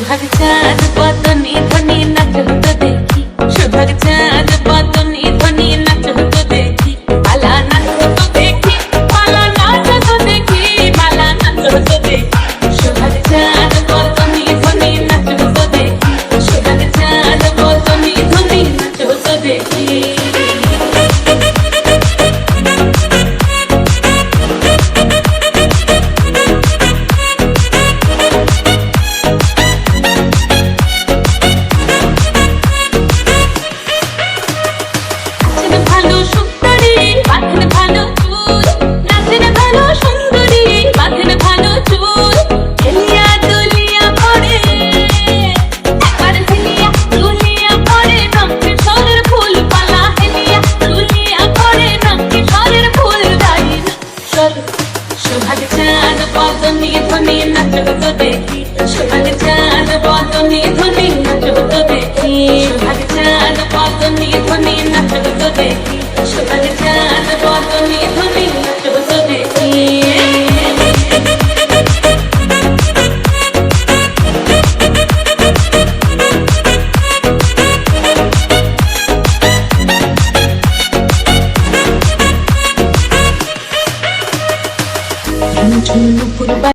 ভাগ চাঁদ কত চাঁদ পদ নিয়ে ধনী নাচব তো দেখি। সোনালি চাঁদ পদ নিয়ে ধনী নাচব তো দেখি। সোনালি চাঁদ পদ নিয়ে ধনী নাচব তো দেখি। সোনালি চাঁদ Tudo por baixo.